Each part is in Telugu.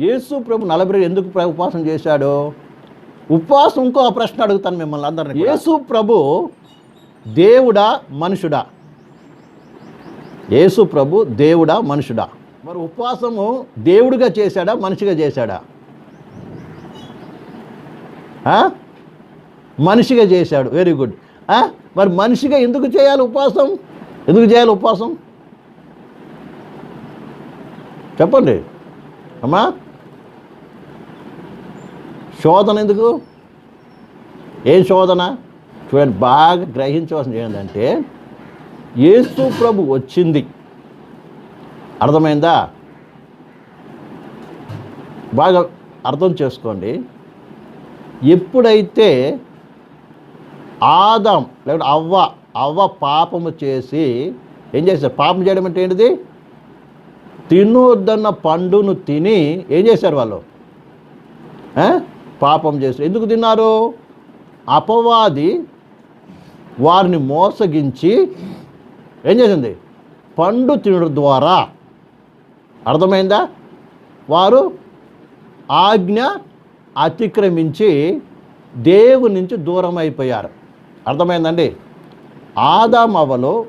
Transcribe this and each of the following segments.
యేసు ప్రభు నలభై ఎందుకు ఉపవాసం చేశాడు? ఉపవాసం ఇంకో ప్రశ్న అడుగుతాను మిమ్మల్ని అందరినీ యేసు ప్రభు దేవుడా మనుషుడా? యేసు ప్రభు దేవుడా మనుషుడా? మరి ఉపవాసము దేవుడిగా చేశాడా మనిషిగా చేశాడా? మనిషిగా చేశాడు. Very good? మరి మనిషిగా ఎందుకు చేయాలి ఉపవాసం? ఎందుకు చేయాలి ఉపవాసం? చెప్పండి. అమ్మా? శోధన ఎందుకు? ఏం శోధన? చూడండి బాగా గ్రహించవలసింది ఏంటంటే యేసు ప్రభు వచ్చింది. అర్థమైందా? బాగా అర్థం చేసుకోండి. ఎప్పుడైతే ఆదం లేకపోతే అవ్వ అవ్వ పాపము చేసి ఏం చేశారు? పాపం చేయడం అంటే ఏంటిది? తినొద్దన్న పండును తిని ఏం చేశారు వాళ్ళు? పాపం చేశారు ఎందుకు తిన్నారు? అపవాది వారిని మోసగించి ఏం చేసింది? పండు తినడం ద్వారా. అర్థమైందా? వారు ఆజ్ఞ అతిక్రమించి దేవుని నుంచి దూరం అయిపోయారు అర్థమైందండి ఆదామవలో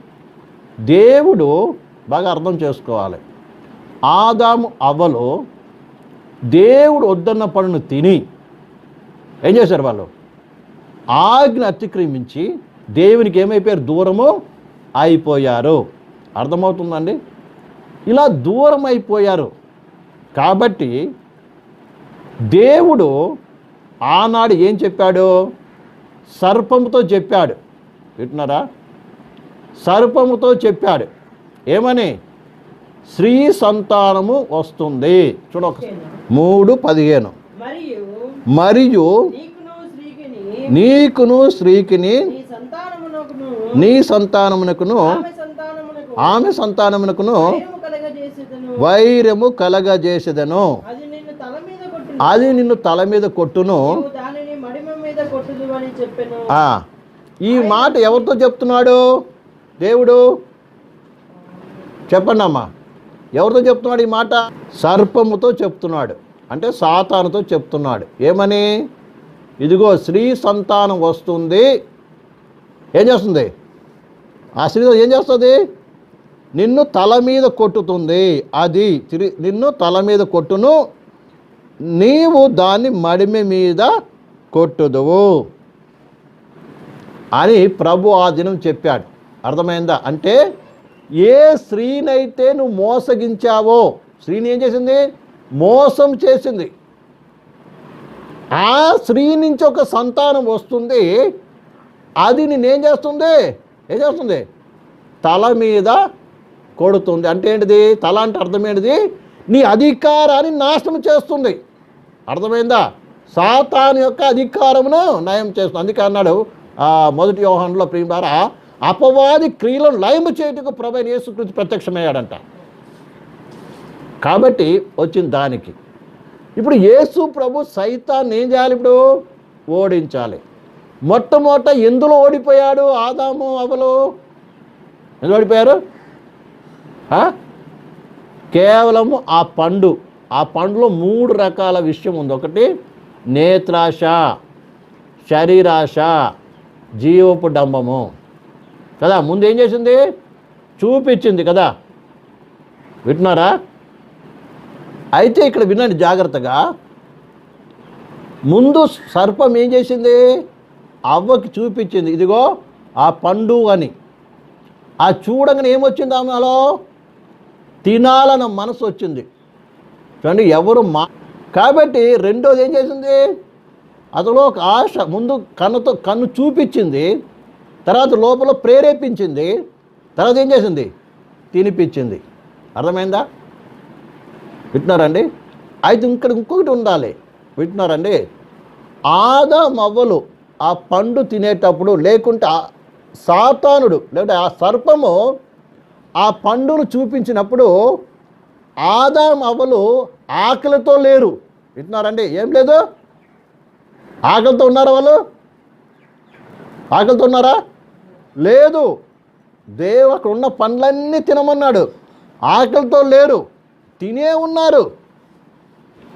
దేవుడు బాగా అర్థం చేసుకోవాలి. ఆదాము అవ్వలో దేవుడు వద్దన్న పనును తిని ఏం చేశారు వాళ్ళు? ఆజ్ఞ అతిక్రమించి దేవునికి ఏమైపోయారు? దూరము అయిపోయారు. అర్థమవుతుందండి? ఇలా దూరం అయిపోయారు. కాబట్టి దేవుడు ఆనాడు ఏం చెప్పాడు? సర్పముతో చెప్పాడు. వింటున్నారా? సర్పముతో చెప్పాడు. ఏమని? స్త్రీ సంతానము వస్తుంది. చూడ ఒక మూడు పదిహేను. మరియు నీకును స్త్రీకిని నీ సంతానమునకును ఆమె సంతానమునకు ఆమె సంతానమునకును వైరము కలగజేసేదను. అది నిన్ను తల మీద కొట్టును. ఈ మాట ఎవరితో చెప్తున్నాడు? దేవుడు? చెప్పండి అమ్మా ఎవరితో చెప్తున్నాడు ఈ మాట? సర్పముతో చెప్తున్నాడు. అంటే సాతానుతో చెప్తున్నాడు. ఏమని? ఇదిగో స్త్రీ సంతానం వస్తుంది. ఏం చేస్తుంది? ఆ స్త్రీ ఏం చేస్తుంది? నిన్ను తల మీద కొట్టుతుంది. అది తిరి- నిన్ను తల మీద కొట్టును. నీవు దాన్ని మడిమె మీద కొట్టుదువు. అని ప్రభు ఆ దినం చెప్పాడు. అర్థమైందా? అంటే ఏ స్త్రీనైతే నువ్వు మోసగించావో స్త్రీని ఏం చేసింది? మోసం చేసింది. ఆ స్త్రీ నుంచి ఒక సంతానం వస్తుంది. అది నేనేం చేస్తుంది? ఏం చేస్తుంది? తల మీద కొడుతుంది. అంటే ఏంటిది? తల అంటే అర్థమేంటిది నీ అధికారాన్ని నాశనం చేస్తుంది. అర్థమైందా? సాతాను యొక్క అధికారమును నయం చేస్తుంది. అందుకే అన్నాడు మొదటి వ్యవహారంలో ప్రియులారా అపవాది క్రియలను లయము చేయుటకు ప్రభు యేసుకృతి ప్రత్యక్షమయ్యాడంట. కాబట్టి వచ్చింది దానికి. ఇప్పుడు యేసు ప్రభు సైతాన్ని ఏం చేయాలి ఇప్పుడు? ఓడించాలి. మొట్టమొదట ఎందులో ఓడిపోయాడు? ఆదాము అవలు. ఎందులో ఓడిపోయారు? కేవలము ఆ పండు. ఆ పండులో మూడు రకాల విషయం ఉంది. ఒకటి నేత్రాశ శరీరాశ జీవపు డంబము. కదా ముందు ఏం చేసింది? చూపించింది కదా. వింటున్నారా? అయితే ఇక్కడ వినండి జాగ్రత్తగా. ముందు సర్పం ఏం చేసింది? అవ్వకి చూపించింది. ఇదిగో ఆ పండు అని. ఆ చూడంగానే ఏమొచ్చింది ఆమెలో? తినాలన్న మనసు వచ్చింది. చూడండి ఎవరు మా కాబట్టి రెండోది ఏం చేసింది? అతను ఒక ఆశ ముందు కన్నుతో కన్ను చూపించింది. తర్వాత లోపల ప్రేరేపించింది. తర్వాత ఏం చేసింది? తినిపించింది. అర్థమైందా? వింటున్నారండి? అయితే ఇక్కడ ఇంకొకటి ఉండాలి. వింటున్నారండి? ఆదామవ్వలు ఆ పండు తినేటప్పుడు లేకుంటే సాతానుడు లేకుంటే ఆ సర్పము ఆ పండును చూపించినప్పుడు ఆదాం అవ్వలు ఆకలితో లేరు. వింటున్నారండి? ఏం లేదు? ఆకలితో ఉన్నారా వాళ్ళు? ఆకలితో ఉన్నారా? లేదు. దేవు అక్కడ ఉన్న పండ్లన్నీ తినమన్నాడు. ఆకలితో లేరు. తినే ఉన్నారు.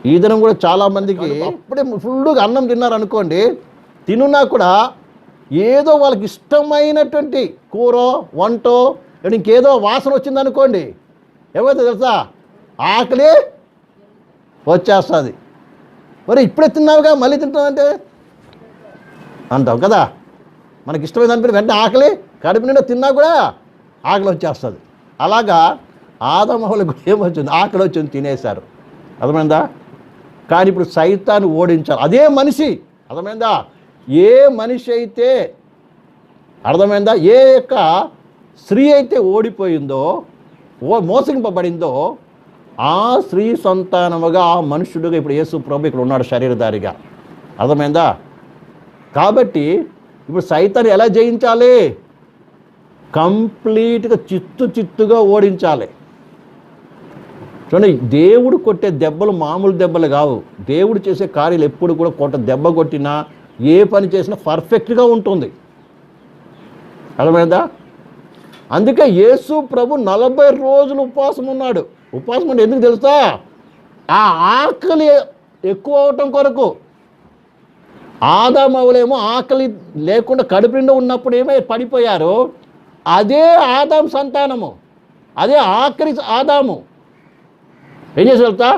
ఈ దినం కూడా చాలా మందికి అప్పుడే ఫుల్గా అన్నం తిన్నారు అనుకోండి తినున్నా కూడా ఏదో వాళ్ళకి ఇష్టమైనటువంటి కూర వంటో ఇంకేదో వాసన వచ్చింది అనుకోండి ఏమైతే తెలుసా? ఆకలి వచ్చేస్తుంది. మరి ఇప్పుడే తిన్నావుగా మళ్ళీ తింటావంటే అంటాం కదా? మనకి ఇష్టమైన దానిపైన వెంటనే ఆకలి కడుపు నిండా తిన్నా కూడా ఆకలి వచ్చేస్తుంది. అలాగా ఆదమహులకు ఏమొచ్చింది ఆకలి వచ్చింది తినేశారు. అర్థమైందా? కానీ ఇప్పుడు సైతాన్ని ఓడించాలి. అదే మనిషి. అర్థమైందా? ఏ మనిషి అయితే అర్థమైందా? ఏ యొక్క స్త్రీ అయితే ఓడిపోయిందో ఓ మోసగింపబడిందో ఆ స్త్రీ సంతానముగా ఆ మనుషుడుగా ఇప్పుడు యేసు ప్రభు ఇక్కడ ఉన్నాడు శరీరధారిగా. అర్థమైందా? కాబట్టి ఇప్పుడు సైతాన్ని ఎలా జయించాలి? కంప్లీట్గా చిత్తు చిత్తుగా ఓడించాలి. చూడండి దేవుడు కొట్టే దెబ్బలు మామూలు దెబ్బలు కావు. దేవుడు చేసే కార్యాలు ఎప్పుడు కూడా కొట్ట దెబ్బ కొట్టినా ఏ పని చేసినా పర్ఫెక్ట్గా ఉంటుంది. అర్థమైందా? అందుకే యేసు ప్రభు నలభై రోజులు ఉపవాసం ఉన్నాడు. ఉపవాసం అంటే ఎందుకు తెలుసా? ఆ ఆకలి ఎక్కువ అవటం కొరకు. ఆదామవులేమో ఆకలి లేకుండా కడుపుండ ఉన్నప్పుడు ఏమై పడిపోయారు అదే ఆదాం సంతానము. అదే ఆకలి ఆదాము. ఏం చేసి వెళ్తా?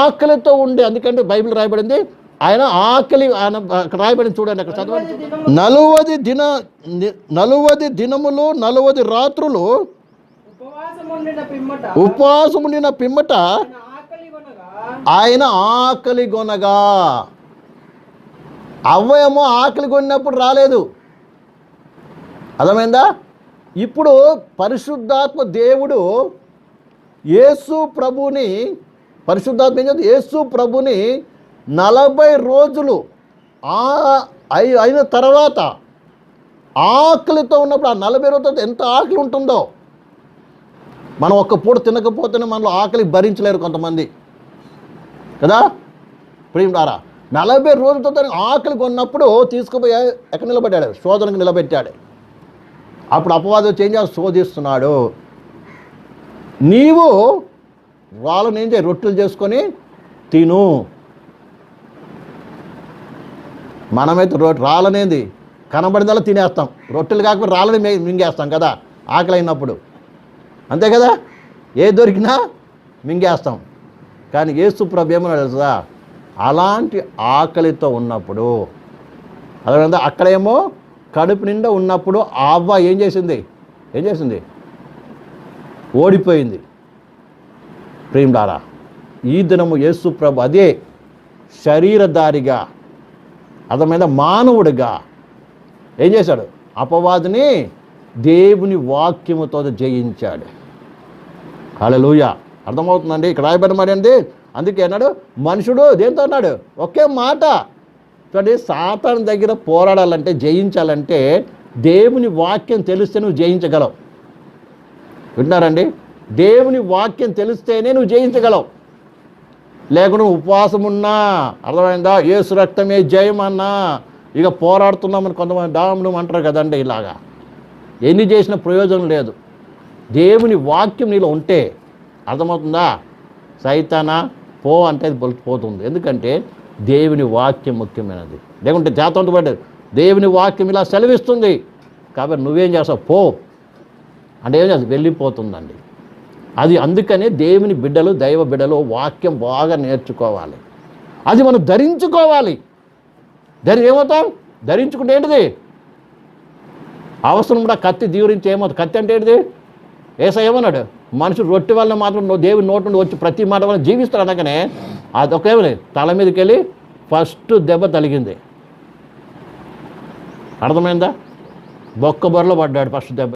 ఆకలితో ఉండే అందుకంటే బైబిల్ రాయబడింది ఆయన ఆకలి ఆయన అక్కడ రాయబడింది చూడండి అక్కడ చదవండి. నలువది దిన నలువది దినములు నలువది రాత్రులు ఉపవాసం ఉండిన పిమ్మట. ఆయన ఆకలి కొనగా అవ్వయేమో ఆకలి కొన్నప్పుడు రాలేదు. అర్థమైందా? ఇప్పుడు పరిశుద్ధాత్మ దేవుడు యేసు ప్రభుని పరిశుద్ధాత్మ ఏం చేస్తుంది? యేసు ప్రభుని నలభై రోజులు ఆ అయి- అయిన తర్వాత ఆకలితో ఉన్నప్పుడు ఆ నలభై రోజులతో ఎంత ఆకలి ఉంటుందో? మనం ఒక్క పూట తినకపోతేనే మనలో ఆకలి భరించలేరు కొంతమంది. కదా? ప్రియుడారా నలభై రోజులతో ఆకలి కొన్నప్పుడు తీసుకుపోయి ఎక్కడ నిలబెట్టాడు శోధనకు నిలబెట్టాడు. అప్పుడు అపవాదం చేంజ్ శోధిస్తున్నాడు. నీవు వాళ్ళని ఏం చేయి రొట్టెలు చేసుకొని తిను. మనమైతే రొ రాళ్ళనేది కనబడిందల్లా తినేస్తాం. రొట్టెలు కాకపోతే రాళ్ళని మింగేస్తాం కదా ఆకలి అయినప్పుడు అంతే కదా? ఏ దొరికినా మింగేస్తాం. కానీ యేసు ప్రభు తెలుసా? అలాంటి ఆకలితో ఉన్నప్పుడు అదేవిధంగా అక్కడేమో కడుపు నిండా ఉన్నప్పుడు అవ్వ ఏం చేసింది? ఏం చేసింది? ఓడిపోయింది. ప్రేమడారా ఈ దినము యేసు ప్రభు అదే శరీరధారిగా అర్థమైన మానవుడిగా ఏం చేశాడు? అపవాదిని దేవుని వాక్యముతో జయించాడు. హల్లెలూయా. అర్థమవుతుందండి? ఇక్కడ రాయబడిన మరి అండి అందుకే అన్నాడు మనుషుడు దేంతో అన్నాడు? ఒకే మాట. చూడండి సాతాన్ దగ్గర పోరాడాలంటే జయించాలంటే దేవుని వాక్యం తెలిస్తే నువ్వు జయించగలవు. వింటున్నారండి? దేవుని వాక్యం తెలిస్తేనే నువ్వు జయించగలవు. లేకుండా ఉపవాసం ఉన్నా అర్థమైందా? ఏసు రక్తమే జయం అన్నా ఇక పోరాడుతున్నామని కొంతమంది డాముడు అంటారు కదండి ఇలాగా. ఎన్ని చేసిన ప్రయోజనం లేదు. దేవుని వాక్యం నీలో ఉంటే అర్థమవుతుందా? సైతానా పో అంటే అది పోతుంది. ఎందుకంటే దేవుని వాక్యం ముఖ్యమైనది. లేకుంటే జాతంతో పడ్డది దేవుని వాక్యం ఇలా సెలవిస్తుంది. కాబట్టి నువ్వేం చేస్తావు? పో. అంటే అది చేస్తావు వెళ్ళిపోతుందండి. అది అందుకనే దేవుని బిడ్డలు దైవ బిడ్డలు వాక్యం బాగా నేర్చుకోవాలి. అది మనం ధరించుకోవాలి. ధరి ఏమవుతాం? ధరించుకుంటే ఏంటిది? అవసరం కూడా కత్తి దీవరించి ఏమవుతుంది? కత్తి అంటే ఏంటిది? ఏసా ఏమన్నాడు? మనుషులు రొట్టె వల్ల మాత్రం దేవుని నోటి నుండి వచ్చి ప్రతి మాట వల్ల జీవిస్తారు అనగానే అదొకేమని తల మీదకి వెళ్ళి ఫస్ట్ దెబ్బ తలిగింది అర్థమైందా? బొక్క బొరలో పడ్డాడు ఫస్ట్ దెబ్బ.